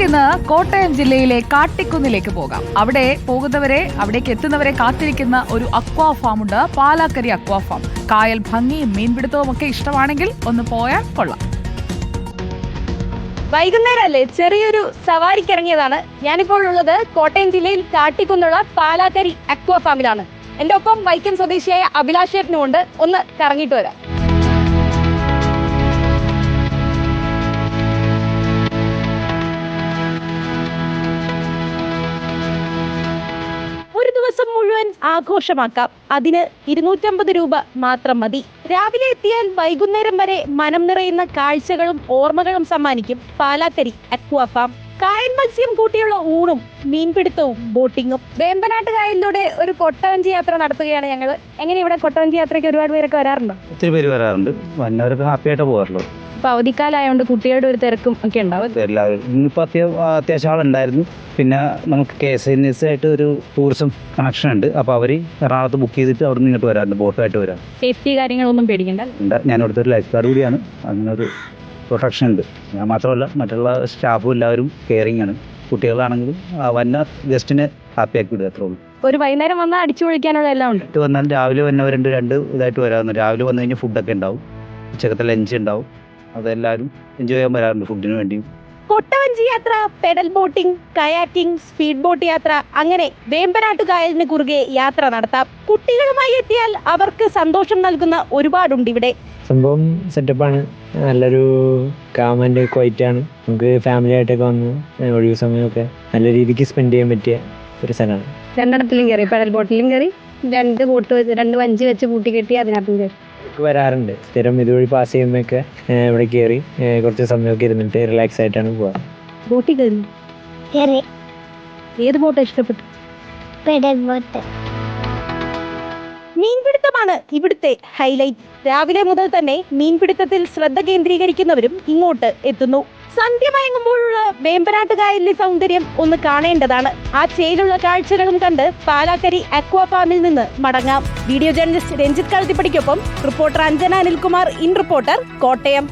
നമുക്കിന്ന് കോട്ടയം ജില്ലയിലെ കാട്ടിക്കുന്നിലേക്ക് പോകാം. അവിടെ പോകുന്നവരെ അവിടേക്ക് എത്തുന്നവരെ കാത്തിരിക്കുന്ന ഒരു അക്വാ ഫാം ഉണ്ട്. പാലാക്കരി അക്വാ ഫാം കായൽ ഭംഗിയും മീൻപിടുത്തവും ഒക്കെ ഇഷ്ടമാണെങ്കിൽ ഒന്ന് പോയാൽ കൊള്ളാം. വൈകുന്നേരം അല്ലേ ചെറിയൊരു സവാരിക്ക് ഇറങ്ങിയതാണ്. ഞാനിപ്പോൾ ഉള്ളത് കോട്ടയം ജില്ലയിൽ കാട്ടിക്കുന്നുള്ള പാലാക്കരി അക്വാ ഫാമിലാണ് എന്റെ ഒപ്പം വൈക്കം സ്വദേശിയായ അഭിലാഷ് ഉണ്ട്. ഒന്ന് കറങ്ങിയിട്ട് വരാം. ആഘോഷമാക്കാം. അതിന് ഇരുന്നൂറ്റമ്പത് രൂപ മാത്രം മതി. രാവിലെ എത്തിയാൽ വൈകുന്നേരം വരെ മനം നിറയുന്ന കാഴ്ചകളും ഓർമ്മകളും സമ്മാനിക്കും പാലാക്കരി അക്വാഫാം കായൽ മത്സ്യം കൂട്ടിയുള്ള ഊണും മീൻപിടുത്തവും ബോട്ടിങ്ങും. വേമ്പനാട്ട് കായലിലൂടെ ഒരു കൊട്ടവഞ്ചി യാത്ര നടത്തുകയാണ് ഞങ്ങൾ എങ്ങനെ ഇവിടെ കൊട്ടവഞ്ചി യാത്രയ്ക്ക് ഒരുപാട് പേരൊക്കെ വരാറുണ്ടോ? ഒത്തിരി പേര് വരാറുണ്ട്. വന്നവരൊക്കെ ഹാപ്പി ആയിട്ട് പോകാറുള്ളൂ. ഇപ്പൊ അവധിക്കാലായതുകൊണ്ട് കുട്ടികളുടെ ഒരു തിരക്കും ഒക്കെ ഉണ്ടാവും. എല്ലാവരും. ഇന്നിപ്പോൾ അത്യാവശ്യം അത്യാവശ്യം ആളുണ്ടായിരുന്നു. പിന്നെ നമുക്ക് കെ എസ് എൻ എസ് ആയിട്ട് ഒരു ടൂറിസം കണക്ഷൻ ഉണ്ട്. അപ്പോൾ അവർ എറണാകുളത്ത് ബുക്ക് ചെയ്തിട്ട് അവിടെ നിന്ന് ഇങ്ങോട്ട് വരാറുണ്ട്. ബോട്ടായിട്ട് വരാം സേഫ്റ്റി കാര്യങ്ങളൊന്നും പേടിക്കണ്ട? ഞാൻ ഇവിടുത്തെ ഒരു ലൈഫ് ഗാർഡ് കൂടിയാണ്. അങ്ങനെ ഒരു പ്രൊട്ടക്ഷൻ ഉണ്ട്. ഞാൻ മാത്രമല്ല മറ്റുള്ള സ്റ്റാഫും എല്ലാവരും കെയറിങ് ആണ്. കുട്ടികളാണെങ്കിലും വന്ന ഗസ്റ്റിനെ ഹാപ്പി ആക്കി വിടുക അത്രേ ഉള്ളൂ. ഒരു വൈകുന്നേരം വന്നാൽ അടിച്ചു പൊളിക്കാനുള്ള എല്ലാം ഉണ്ട്. വന്നാൽ രാവിലെ വന്നവരുണ്ട് രണ്ട് ഇതായിട്ട് വരാറുണ്ട്. രാവിലെ വന്നു കഴിഞ്ഞാൽ ഫുഡൊക്കെ ഉണ്ടാവും. ഉച്ചക്കത്തെ ലഞ്ച് ഉണ്ടാവും. അതെല്ലാവരും എൻജോയ് ചെയ്യാൻ വരാറുണ്ട് ഫുഡിന് വേണ്ടിയും. കൊട്ടവഞ്ചി യാത്ര pedal boating kayaking speed boat യാത്ര അങ്ങനെ വേമ്പനാട്ട് കായലിന് കുറുകെ യാത്ര നടത്താം. കുട്ടികളുമായി എത്തിയാൽ അവർക്ക് സന്തോഷം നൽകുന്ന ഒരുപാടുണ്ട് ഇവിടെ. സംഭവം സെറ്റപ്പാണ് നല്ലൊരു കാമന്റെ ക്വൈറ്റ് ആണ്. നമുക്ക് ഫാമിലി ആയിട്ടൊക്കെ വന്ന് ഒഴിവ് സമയമൊക്കെ നല്ല രീതിക്ക് സ്പെൻഡ് ചെയ്യാൻ പറ്റിയ ഒരു സ്ഥലമാണ്. രണ്ടിടത്തിലും കയറി പെഡൽ ബോട്ടിലും കയറി രണ്ട് ബോട്ട് രണ്ട് വഞ്ചി വെച്ച് കൂട്ടി കെട്ടി അതിനകത്തും കയറി വരാറുണ്ട്. സ്ഥിരം ഇതുവഴി പാസ് ചെയ്യുമ്പോഴൊക്കെ ഇവിടെ കയറി കുറച്ച് സമയമൊക്കെ ഇരുന്നിട്ട് റിലാക്സ് ആയിട്ടാണ് പോവുക ബോട്ടിൽ കയറി. കയറി. ഏത് ബോട്ടാണ് ഇഷ്ടപ്പെട്ടു പെഡൽ ബോട്ട്. മീൻപിടുത്തമാണ് ഇവിടുത്തെ ഹൈലൈറ്റ് രാവിലെ മുതൽ തന്നെ മീൻപിടുത്തത്തിൽ ശ്രദ്ധ കേന്ദ്രീകരിക്കുന്നവരും ഇങ്ങോട്ട് എത്തുന്നു. സന്ധ്യ മയങ്ങുമ്പോഴുള്ള വേമ്പനാട്ടുകായലിലെ സൗന്ദര്യം ഒന്ന് കാണേണ്ടതാണ്. ആ ചേലുള്ള കാഴ്ചകളും കണ്ട് പാലാക്കരി അക്വാ ഫാമിൽ നിന്ന് മടങ്ങാം. Video journalist Ranjith കളത്തിപ്പടിക്കൊപ്പം reporter Anjana Anilkumar in reporter Kottayam.